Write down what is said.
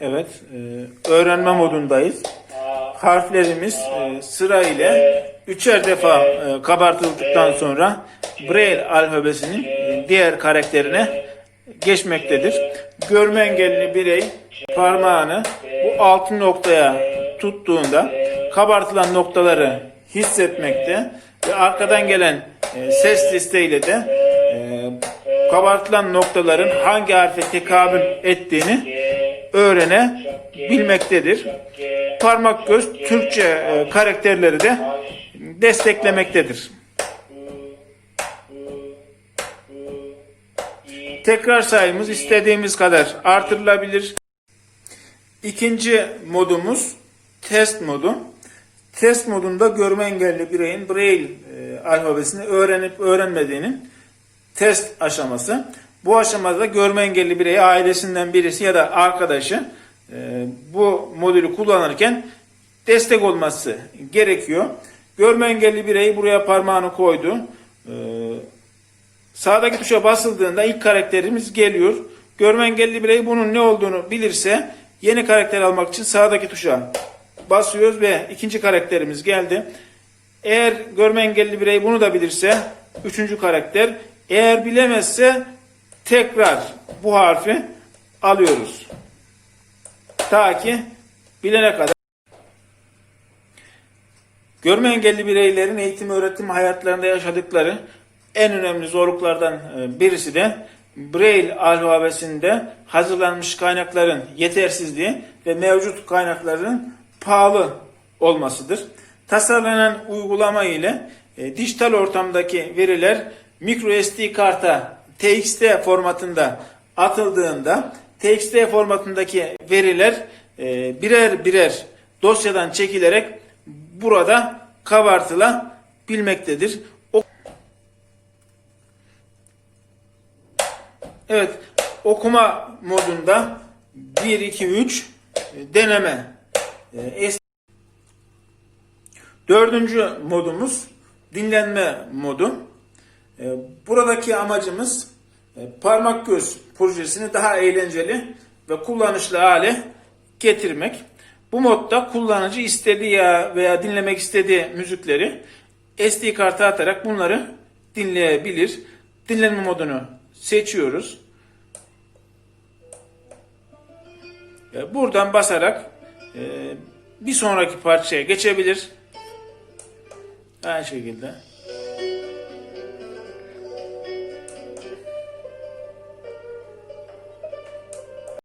Evet, e, öğrenme modundayız. Harflerimiz e, sıra ile üçer defa e, kabartıldıktan sonra Braille alfabesinin e, diğer karakterine geçmektedir. Görme engelli birey parmağını bu altın noktaya tuttuğunda kabartılan noktaları hissetmekte ve arkadan gelen e, ses listeyle de e, kabartılan noktaların hangi harfe tekabül ettiğini öğrenebilmektedir. Parmak göz Türkçe e, karakterleri de desteklemektedir. Tekrar sayımız istediğimiz kadar artırılabilir. İkinci modumuz test modu. Test modunda görme engelli bireyin Braille e, alfabesini öğrenip öğrenmediğinin test aşaması. Bu aşamada görme engelli birey ailesinden birisi ya da arkadaşı e, bu modülü kullanırken destek olması gerekiyor. Görme engelli birey buraya parmağını koydu. E, sağdaki tuşa basıldığında ilk karakterimiz geliyor. Görme engelli birey bunun ne olduğunu bilirse yeni karakter almak için sağdaki tuşa basıyoruz ve ikinci karakterimiz geldi. Eğer görme engelli birey bunu da bilirse üçüncü karakter. Eğer bilemezse tekrar bu harfi alıyoruz. Ta ki bilene kadar. Görme engelli bireylerin eğitim öğretim hayatlarında yaşadıkları en önemli zorluklardan e, birisi de Braille alfabesinde hazırlanmış kaynakların yetersizliği ve mevcut kaynakların pahalı olmasıdır. Tasarlanan uygulama ile e, dijital ortamdaki veriler micro SD karta TXT formatında atıldığında TXT formatındaki veriler e, birer birer dosyadan çekilerek burada kabartılabilmektedir. O- Evet, okuma modunda 1 2 3 e, deneme. E, Dördüncü modumuz dinlenme modu. E, Buradaki amacımız e, parmak göz projesini daha eğlenceli ve kullanışlı hale getirmek. Bu modda kullanıcı istediği ya veya dinlemek istediği müzikleri SD karta atarak bunları dinleyebilir. Dinlenme modunu seçiyoruz. Buradan basarak e, bir sonraki parçaya geçebilir. Aynı şekilde.